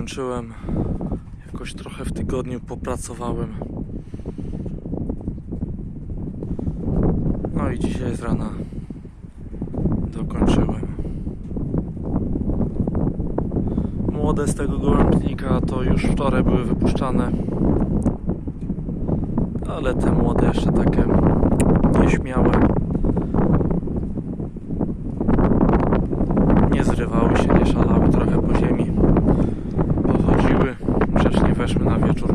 dokończyłem. Jakoś trochę w tygodniu popracowałem. No i dzisiaj z rana dokończyłem. Młode z tego gołębnika to już wczoraj były wypuszczane. Ale te młode jeszcze takie nieśmiałe. Nie zrywały się, nie szalały trochę po ziemi. Pochodziły, grzecznie weszły na wieczór.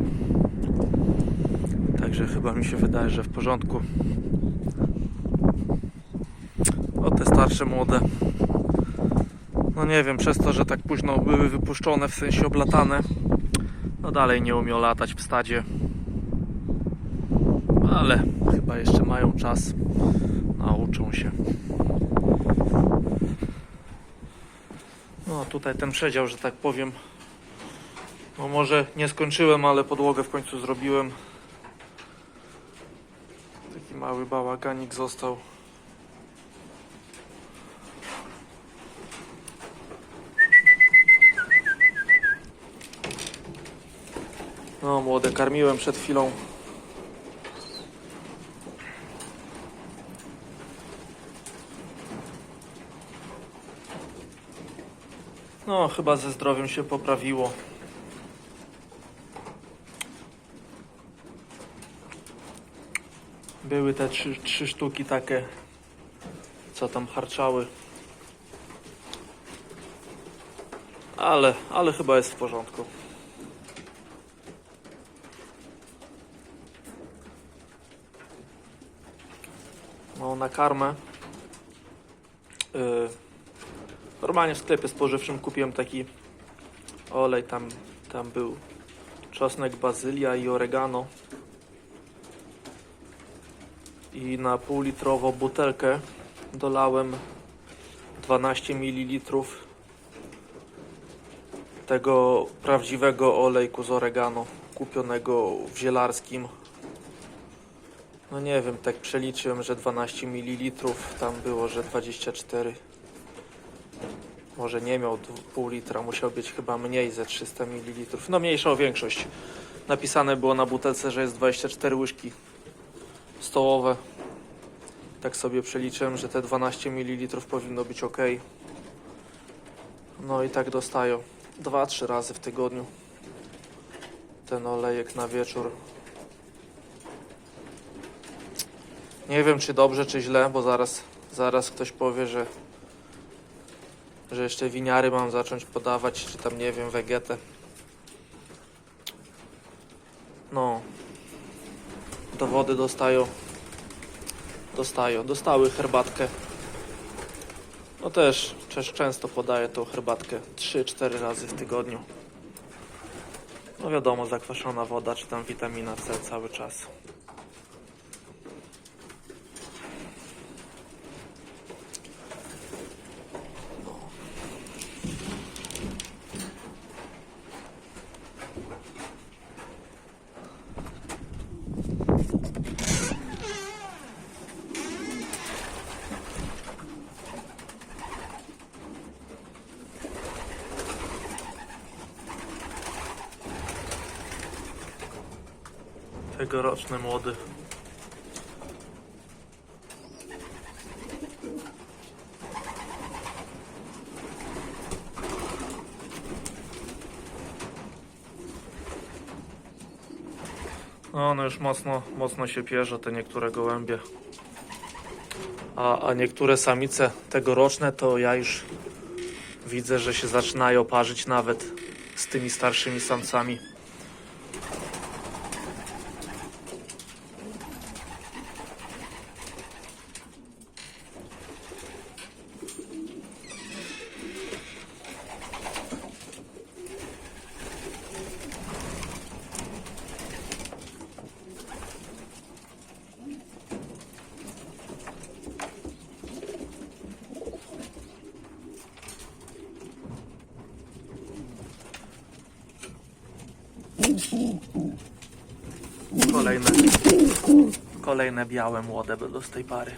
Także chyba mi się wydaje, że w porządku. O te starsze młode. No nie wiem, przez to, że tak późno były wypuszczone, w sensie oblatane, no dalej nie umiał latać w stadzie. Ale chyba jeszcze mają czas. Nauczą się. No tutaj ten przedział, że tak powiem. No może nie skończyłem, ale podłogę w końcu zrobiłem. Mały bałaganik został. No młode karmiłem przed chwilą. No, chyba ze zdrowiem się poprawiło. Były te trzy, trzy sztuki takie, co tam harczały. Ale, ale chyba jest w porządku. No, na karmę. Yy, Normalnie w sklepie spożywczym kupiłem taki olej, tam, tam był czosnek, bazylia i oregano. I na półlitrową butelkę dolałem 12 ml tego prawdziwego olejku z oregano, kupionego w zielarskim. No nie wiem, tak przeliczyłem, że 12 ml, tam było, że 24 może nie miał pół litra, musiał być chyba mniej ze 300 ml. No mniejsza o większość. Napisane było na butelce, że jest 24 łyżki stołowe. Tak sobie przeliczyłem, że te 12 ml powinno być ok. No i tak dostają 2-3 razy w tygodniu ten olejek na wieczór. Nie wiem czy dobrze, czy źle, bo zaraz, zaraz ktoś powie, że że jeszcze winiary mam zacząć podawać, czy tam nie wiem, wegetę. No. Do wody dostają. Dostają. Dostały herbatkę. No też, też często podaję tą herbatkę 3-4 razy w tygodniu. No wiadomo, zakwaszona woda, czy tam witamina C cały czas. Tegoroczny młody. No one już mocno, mocno się pierze, te niektóre gołębie. A, a niektóre samice tegoroczne to ja już widzę, że się zaczynają parzyć nawet z tymi starszymi samcami. Kolejne, kolejne białe młode będą z tej pary.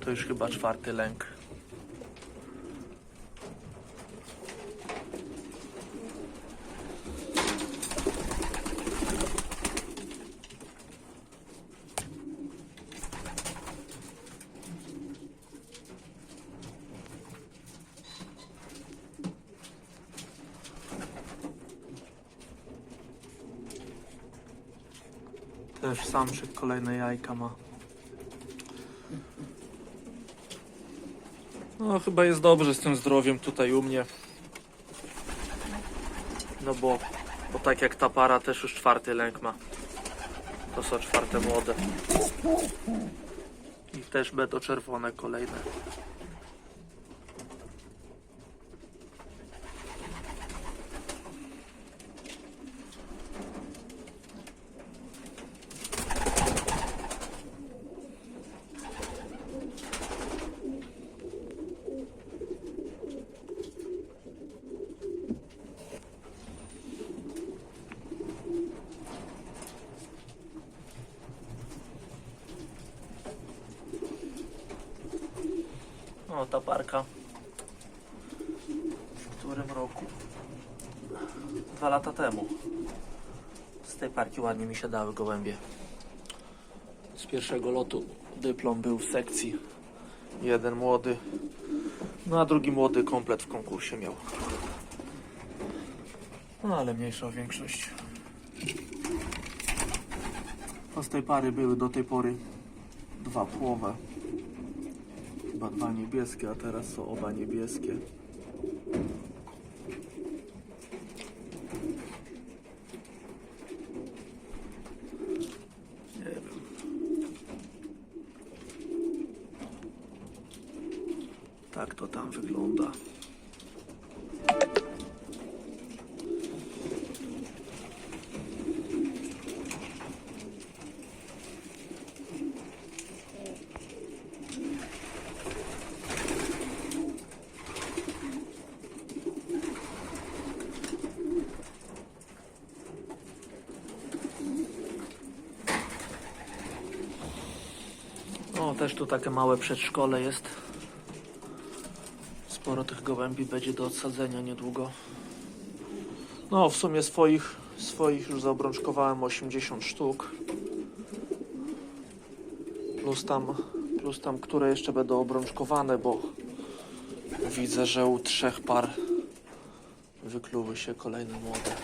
To już chyba czwarty lęk. Też samczyk kolejne jajka ma. No chyba jest dobrze z tym zdrowiem tutaj u mnie. No bo, bo tak jak ta para też już czwarty lęk ma. To są czwarte młode. I też będą czerwone kolejne. O, ta parka. W którym roku? Dwa lata temu. Z tej parki ładnie mi się dały gołębie. Z pierwszego lotu dyplom był w sekcji. Jeden młody, no a drugi młody komplet w konkursie miał. No ale mniejsza większość. Z tej pary były do tej pory dwa płowe. Chyba dwa niebieskie, a teraz są oba niebieskie. Tak to tam wygląda. Też tu takie małe przedszkole jest. Sporo tych gołębi będzie do odsadzenia niedługo. No, w sumie swoich, swoich już zaobrączkowałem 80 sztuk. Plus tam, plus tam, które jeszcze będą obrączkowane, bo widzę, że u trzech par wykluły się kolejne młode.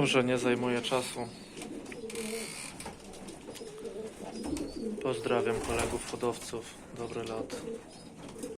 Dobrze, nie zajmuję czasu. Pozdrawiam kolegów hodowców. Dobry lot.